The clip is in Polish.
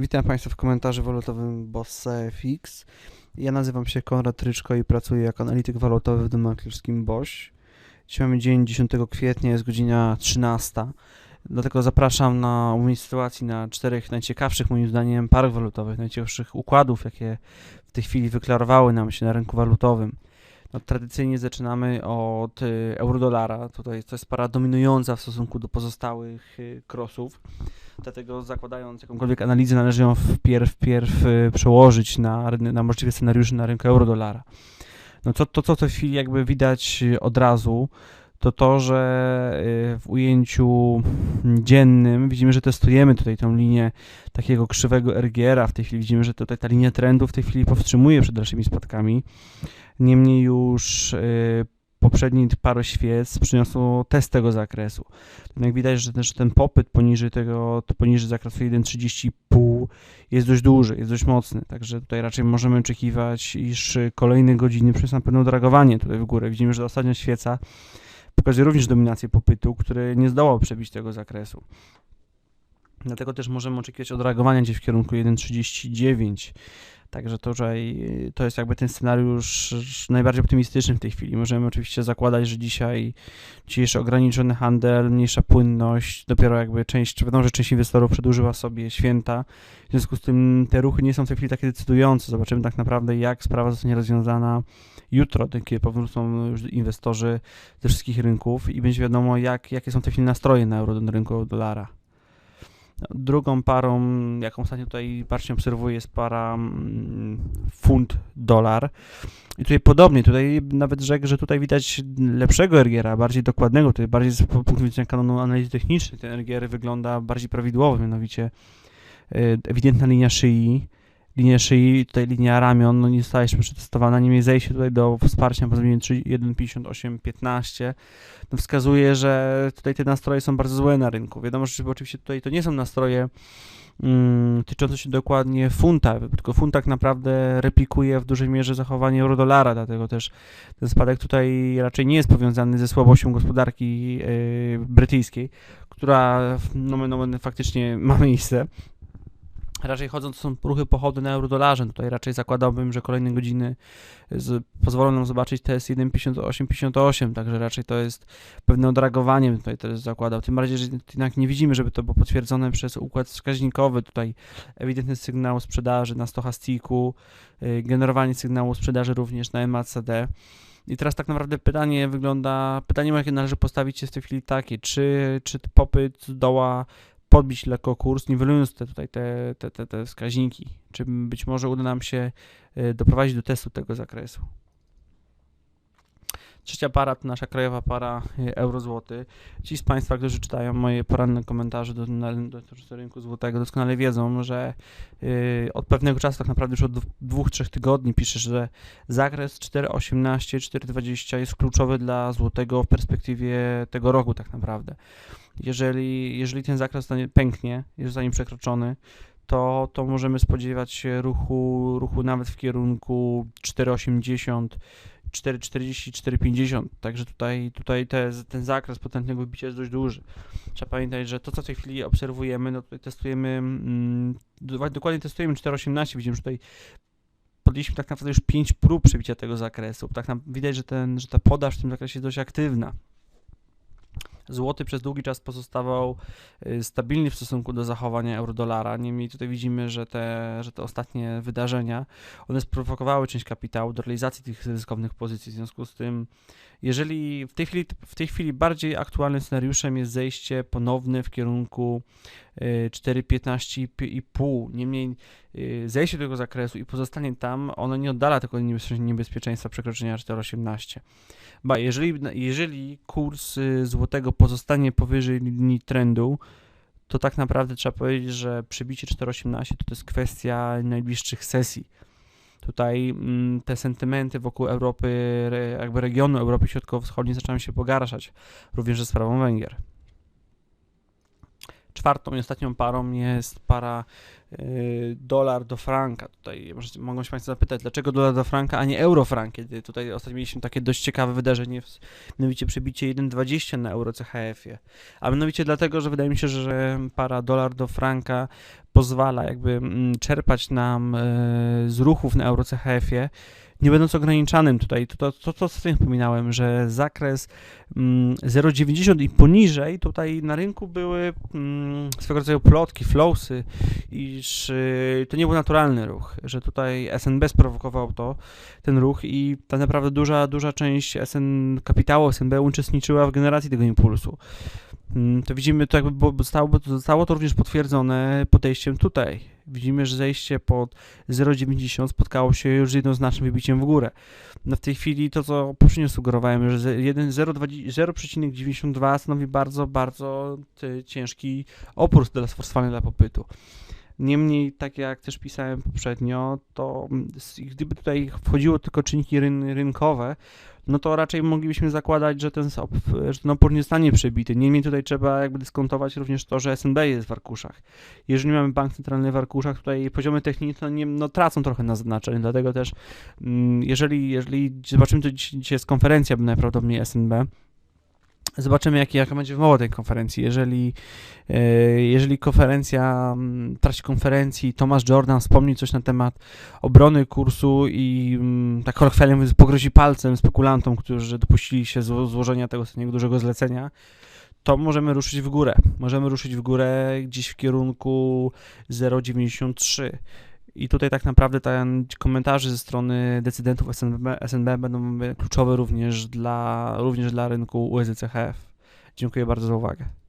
Witam Państwa w komentarzu walutowym Bossa FX. Ja nazywam się Konrad Ryczko i pracuję jako analityk walutowy w domu maklerskim BOŚ. Dzisiaj mamy dzień 10 kwietnia, jest godzina 13. Dlatego zapraszam na omówienie sytuacji na czterech najciekawszych moim zdaniem parach walutowych, najciekawszych układów, jakie w tej chwili wyklarowały nam się na rynku walutowym. No, tradycyjnie zaczynamy od y, euro-dolara. Tutaj to jest para dominująca w stosunku do pozostałych y, crossów. Dlatego zakładając jakąkolwiek analizę, należy ją wpierw, wpierw y, przełożyć na, na możliwe scenariusze na rynku euro-dolara. No to, to, co w tej chwili jakby widać od razu, to to, że w ujęciu dziennym widzimy, że testujemy tutaj tą linię takiego krzywego RGR-a. W tej chwili widzimy, że tutaj ta linia trendu w tej chwili powstrzymuje przed dalszymi spadkami. Niemniej już y, poprzedni paro świec przyniosło test tego zakresu. Jak widać, że też ten popyt poniżej tego, to poniżej zakresu 1,30,5 jest dość duży, jest dość mocny, także tutaj raczej możemy oczekiwać, iż kolejne godziny przyniosą pewne odragowanie tutaj w górę. Widzimy, że ostatnia świeca pokazuje również dominację popytu, który nie zdołał przebić tego zakresu. Dlatego też możemy oczekiwać odreagowania gdzieś w kierunku 1,39. Także to, że to jest jakby ten scenariusz najbardziej optymistyczny w tej chwili. Możemy oczywiście zakładać, że dzisiaj dzisiejszy ograniczony handel, mniejsza płynność, dopiero jakby część, wiadomo, że część inwestorów przedłużyła sobie święta. W związku z tym te ruchy nie są w tej chwili takie decydujące. Zobaczymy tak naprawdę, jak sprawa zostanie rozwiązana jutro, kiedy powrócą już inwestorzy ze wszystkich rynków i będzie wiadomo, jak, jakie są w tej chwili nastroje na euro do rynku dolara. Drugą parą, jaką ostatnio tutaj bacznie obserwuję, jest para mm, funt-dolar. I tutaj podobnie, tutaj nawet rzekł, że tutaj widać lepszego RGR-a, bardziej dokładnego, tutaj bardziej z punktu widzenia kanonu analizy technicznej ten RGR wygląda bardziej prawidłowo, mianowicie y, ewidentna linia szyi, linia szyi, tutaj linia ramion, no nie została jeszcze przetestowana, niemniej zejście tutaj do wsparcia na poziomie 1,58-15 no wskazuje, że tutaj te nastroje są bardzo złe na rynku. Wiadomo, że oczywiście tutaj to nie są nastroje mm, tyczące się dokładnie funta, tylko funt tak naprawdę replikuje w dużej mierze zachowanie euro-dolara, dlatego też ten spadek tutaj raczej nie jest powiązany ze słabością gospodarki yy, brytyjskiej, która no, no, faktycznie ma miejsce, Raczej chodząc, są ruchy pochody na euro-dolarze. Tutaj raczej zakładałbym, że kolejne godziny z, pozwolą nam zobaczyć TS 1,58-58, także raczej to jest pewne odragowanie, tutaj też zakładał. Tym bardziej, że jednak nie widzimy, żeby to było potwierdzone przez układ wskaźnikowy. Tutaj ewidentny sygnał sprzedaży na stochastiku, y, generowanie sygnału sprzedaży również na MACD. I teraz tak naprawdę pytanie wygląda, pytanie jakie należy postawić jest w tej chwili takie, czy, czy popyt zdoła podbić lekko kurs, niwelując te, tutaj te, te, te, te wskaźniki. Czy być może uda nam się e, doprowadzić do testu tego zakresu. Trzecia para to nasza krajowa para e, euro-złoty. Ci z Państwa, którzy czytają moje poranne komentarze do, do rynku złotego, doskonale wiedzą, że yy, od pewnego czasu, tak naprawdę już od dwóch, trzech tygodni piszę, że zakres 4,18, 4,20 jest kluczowy dla złotego w perspektywie tego roku tak naprawdę. Jeżeli, jeżeli ten zakres pęknie, jest zostanie przekroczony, to, to możemy spodziewać się ruchu, ruchu nawet w kierunku 4,80, 4,40, 4,50. Także tutaj, tutaj te, ten zakres potężnego wybicia jest dość duży. Trzeba pamiętać, że to, co w tej chwili obserwujemy, no tutaj testujemy, mm, dokładnie testujemy 4,18. Widzimy, że tutaj podjęliśmy tak naprawdę już 5 prób przebicia tego zakresu. Tak nam, widać, że, ten, że ta podaż w tym zakresie jest dość aktywna. Złoty przez długi czas pozostawał y, stabilny w stosunku do zachowania euro-dolara. Niemniej tutaj widzimy, że te, że te ostatnie wydarzenia, one sprowokowały część kapitału do realizacji tych ryzykownych pozycji. W związku z tym, jeżeli w tej chwili, w tej chwili bardziej aktualnym scenariuszem jest zejście ponowne w kierunku 4,15,5. Y, Niemniej y, zejście do tego zakresu i pozostanie tam, ono nie oddala tego niebezpieczeństwa przekroczenia 4,18. Ba, jeżeli, jeżeli kurs y, złotego pozostanie powyżej linii trendu, to tak naprawdę trzeba powiedzieć, że przebicie 4,18 to, to jest kwestia najbliższych sesji. Tutaj mm, te sentymenty wokół Europy, jakby regionu Europy Środkowo-Wschodniej zaczynają się pogarszać, również ze sprawą Węgier. Czwartą i ostatnią parą jest para y, dolar do franka. Tutaj mogą się Państwo zapytać, dlaczego dolar do franka, a nie euro-frank, kiedy tutaj ostatnio mieliśmy takie dość ciekawe wydarzenie, mianowicie przebicie 1,20 na euro CHF-ie. A mianowicie dlatego, że wydaje mi się, że para dolar do franka pozwala jakby mm, czerpać nam e, z ruchów na euro CHF-ie, nie będąc ograniczanym tutaj, to, to, to, to co wspominałem, że zakres mm, 0,90 i poniżej tutaj na rynku były mm, swego rodzaju plotki, flowsy, iż y, to nie był naturalny ruch, że tutaj SNB sprowokował to, ten ruch i tak naprawdę duża, duża część SN, kapitału SNB uczestniczyła w generacji tego impulsu. Mm, To widzimy, to jakby zostało, zostało to również potwierdzone podejściem tutaj. Widzimy, że zejście pod 0,90 spotkało się już z jednoznacznym wybiciem w górę. No w tej chwili to, co poprzednio sugerowałem, że ze- jeden- 0,20 0,92 stanowi bardzo, bardzo ty, ciężki opór dla sforstwany dla popytu. Niemniej, tak jak też pisałem poprzednio, to gdyby tutaj wchodziło tylko czynniki ryn, rynkowe, no to raczej moglibyśmy zakładać, że ten, że ten opór nie zostanie przebity. Niemniej tutaj trzeba jakby dyskontować również to, że SNB jest w arkuszach. Jeżeli mamy bank centralny w arkuszach, tutaj poziomy techniczne nie, no, tracą trochę na znaczeniu, dlatego też mm, jeżeli, jeżeli zobaczymy, to dzisiaj jest konferencja najprawdopodobniej SNB, Zobaczymy, jaki, jaka będzie wymowa tej konferencji. Jeżeli, e, jeżeli konferencja, mm, w trakcie konferencji Thomas Jordan wspomni coś na temat obrony kursu i mm, tak kolokwialnie pogrozi palcem spekulantom, którzy dopuścili się zło- złożenia tego ostatniego dużego zlecenia, to możemy ruszyć w górę. Możemy ruszyć w górę gdzieś w kierunku 0,93. I tutaj tak naprawdę ten komentarze ze strony decydentów SNB, SNB będą kluczowe również dla, również dla rynku USDCHF. Dziękuję bardzo za uwagę.